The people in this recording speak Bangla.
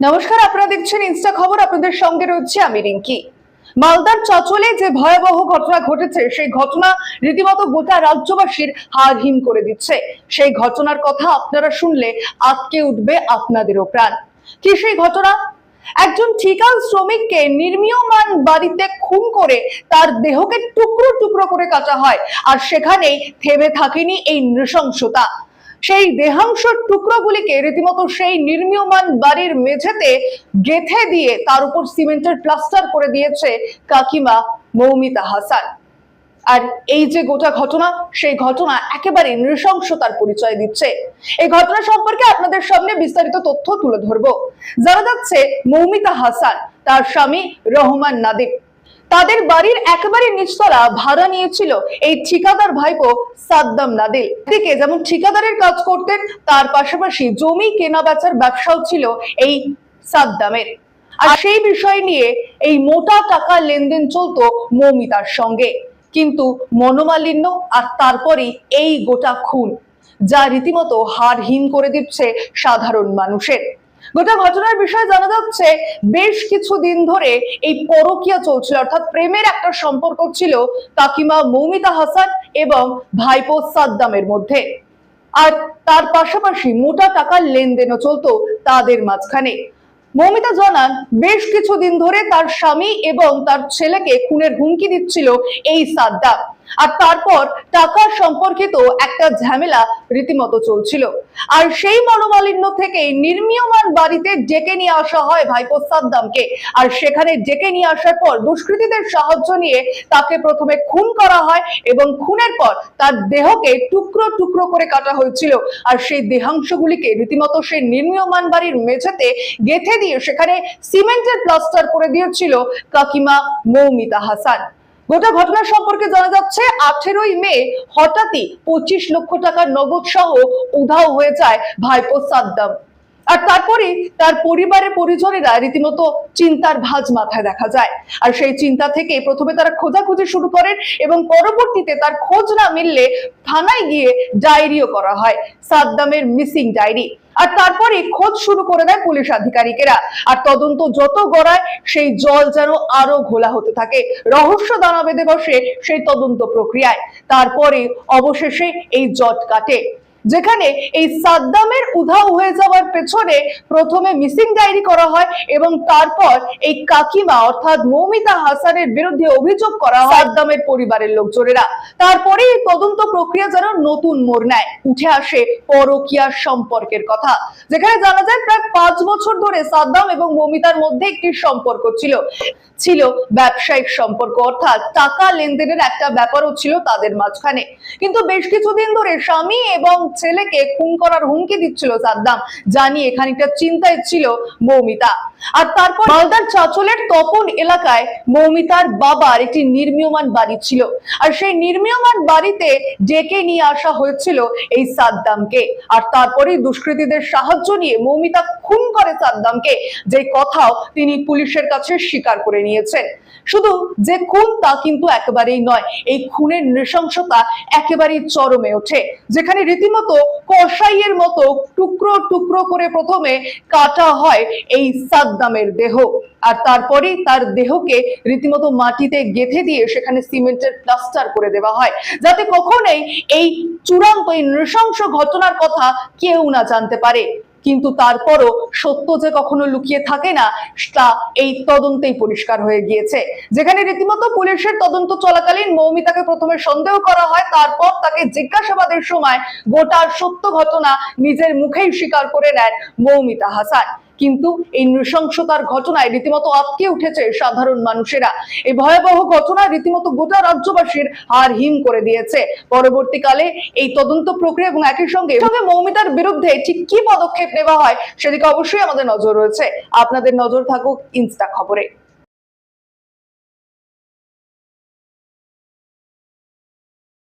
নমস্কার, আপনারা দেখছেন ইনস্টা খবর। আপনাদের সঙ্গে রয়েছে আমি রিঙ্কি। মালদার চচলে যে ভয়াবহ ঘটনা ঘটেছে, সেই ঘটনা রীতিমতো গোটা রাজ্যবাসীর হার হিম করে দিচ্ছে। সেই ঘটনার কথা আপনারা শুনলে আটকে উঠবে আপনাদেরও প্রাণ। কি সেই ঘটনা? একজন ঠিকান শ্রমিককে নির্মীয়মান বাড়িতে খুন করে তার দেহকে টুকরো টুকরো করে কাটা হয়, আর সেখানেই থেমে থাকেনি এই নৃশংসতা। সেই দেহাংশ টুকরোগুলিকে রীতিমতো সেই নির্মীয়মান বাড়ির মেঝেতে গেথে দিয়ে তার উপর সিমেন্টের প্লাস্টার করে দিয়েছে কাকিমা মৌমিতা হাসান। আর এই যে গোটা ঘটনা, সেই ঘটনা একেবারে নৃশংসতার পরিচয় দিচ্ছে। এই ঘটনা সম্পর্কে আপনাদের সামনে বিস্তারিত তথ্য তুলে ধরবো। জানা যাচ্ছে, মৌমিতা হাসান, তার স্বামী রহমান নাদিব তাদের বাড়ির একেবারে নিচতলা ভাড়া নিয়েছিল এই ঠিকাদার ভাইপো সাদ্দাম নাদিল। দিকে যেমন ঠিকাদারের কাজ করতেন, তার পাশাপাশি জমি কেনা বেচার ব্যবসাও ছিল এই সাদ্দামের। আর সেই বিষয় নিয়ে এই মোটা টাকা লেনদেন চলতো মৌমিতার সঙ্গে। কিন্তু মনোমালিন্য আর তারপরেই এই গোটা খুন, যা রীতিমতো হারহীন করে দিচ্ছে সাধারণ মানুষের। গোটা ঘটনার বিষয়ে জানা যাচ্ছে, বেশ কিছুদিন ধরে এই পরকিয়া চলছিল। অর্থাৎ প্রেমের একটা সম্পর্ক ছিল কাকিমা মৌমিতা হাসান এবং ভাইপো সাদ্দামের মধ্যে। আর তার পাশাপাশি মোটা টাকার লেনদেনও চলতো তাদের মাঝখানে। মৌমিতা জানান, বেশ কিছুদিন ধরে তার স্বামী এবং তার ছেলেকে খুনের হুমকি দিচ্ছিল এই সাদ্দাম। আর তারপর টাকা সম্পর্কিত একটা ঝামেলা রীতিমতো চলছিল। আর সেই মনোমালিন্য থেকে নির্মীয়মান বাড়িতে ডেকে নিয়ে আসা হয় ভাইপো সাদ্দামকে। আর সেখানে ডেকে নিয়ে আসার পর দুষ্কৃতীদের সাহায্য নিয়ে তাকে প্রথমে খুন করা হয় এবং খুনের পর তার দেহকে টুকরো টুকরো করে কাটা হয়েছিল। আর সেই দেহাংশগুলিকে রীতিমতো সেই নির্মীয়মান বাড়ির মেঝেতে গেথে দিয়ে সেখানে সিমেন্টের প্লাস্টার করে দিয়েছিল কাকিমা মৌমিতা হাসান। গোটা ঘটনা সম্পর্কে জানা যাচ্ছে, আঠেরোই মে হঠাৎই পঁচিশ লক্ষ টাকার নগদ সহ উধাও হয়ে যায় ভাইপো সাদ্দাম। আর তারপরে তার পরিবারের পরিজনেরা রীতিমতো চিন্তার ভাঁজ মাথায় দেখা যায়। আর সেই চিন্তা থেকে প্রথমে তারা খোঁজাখুঁজি শুরু করেন এবং পরবর্তীতে তার খোঁজ না মিললে থানায় গিয়ে ডায়েরিও করা হয়, সাদ্দামের মিসিং ডায়েরি। আর তারপরে খোঁজ শুরু করে দেয় পুলিশ আধিকারিকেরা। আর তদন্ত যত গড়ায়, সেই জল যেন আরও ঘোলা হতে থাকে। রহস্য দানা বেঁধে বসে সেই তদন্ত প্রক্রিয়ায়। তারপরে অবশেষে এই জট কাটে। যেখানে এই সাদ্দামের উধাও হয়ে যাওয়ার পেছনে প্রথমে মিসিং ডায়েরি করা হয় এবং তারপর এই কাকিমা অর্থাৎ মৌমিতা হাসানের বিরুদ্ধে অভিযোগ করা হয় সাদ্দামের পরিবারের লোকজনেরা। তারপরে এই তদন্ত প্রক্রিয়া যেন নতুন মোড় নেয়। উঠে আসে পরকিয়ার সম্পর্কের কথা, যেখানে জানা যায় প্রায় পাঁচ বছর ধরে সাদ্দাম এবং মৌমিতার মধ্যে একটি সম্পর্ক ছিল। ছিল ব্যবসায়িক সম্পর্ক, অর্থাৎ টাকা লেনদেনের একটা ব্যাপারও ছিল তাদের মাঝখানে। কিন্তু বেশ কিছুদিন ধরে স্বামী এবং ছেলেকে খুন করার হুমকি দিচ্ছিল সাদ্দাম। জানি খানিকটা চিন্তায় ছিল মৌমিতা আর তারপর মালদার চাচলের তপন এলাকায় মৌমিতার বাবার একটি নির্মীয়মান বাড়ি ছিল। আর সেই নির্মীয়মান বাড়িতে ডেকে নিয়ে আসা হয়েছিল এই সাদ্দামকে। আর তারপরে দুষ্কৃতীদের সাহায্য নিয়ে মৌমিতা খুন করে সাদ্দামকে। যে কথাও তিনি পুলিশের কাছে স্বীকার করে নিয়েছেন। শুধু যে খুন তা কিন্তু একেবারেই নয়, এই খুনের নৃশংসতা একেবারেই চরমে ওঠে। যেখানে রীতিমতো কষাইয়ের মতো টুকরো টুকরো করে প্রথমে কাটা হয় এই সাদ্দামের দেহ। আর তারপরে তার দেহকে রীতিমতো মাটিতে গেঁথে দিয়ে সেখানে সিমেন্টের প্লাস্টার করে দেওয়া হয়। যাতে কখনোই এই চূড়ান্ত, এই নৃশংস ঘটনার কথা কেউ না জানতে পারে। কিন্তু তারপরও সত্য যে কখনো লুকিয়ে থাকে না, তা এই তদন্তেই পরিষ্কার হয়ে গিয়েছে। যেখানে রীতিমতো পুলিশের তদন্ত চলাকালীন মৌমিতাকে প্রথমে সন্দেহ করা হয়, তারপর তাকে জিজ্ঞাসাবাদের সময় গোটা সত্য ঘটনা নিজের মুখেই স্বীকার করে নেন মৌমিতা হাসান। কিন্তু এই নৃশংসতার ঘটনায় রীতিমতো আটকে উঠেছে সাধারণ মানুষেরা। এই ভয়াবহ ঘটনা রীতিমতো গোটা রাজ্যবাসীর হার হিম করে দিয়েছে। পরবর্তীকালে এই তদন্ত প্রক্রিয়া এবং একই সঙ্গে মৌমিতার বিরুদ্ধে ঠিক কি পদক্ষেপ নেওয়া হয়, সেদিকে অবশ্যই আমাদের নজর রয়েছে। আপনাদের নজর থাকুক ইনস্টা খবরে।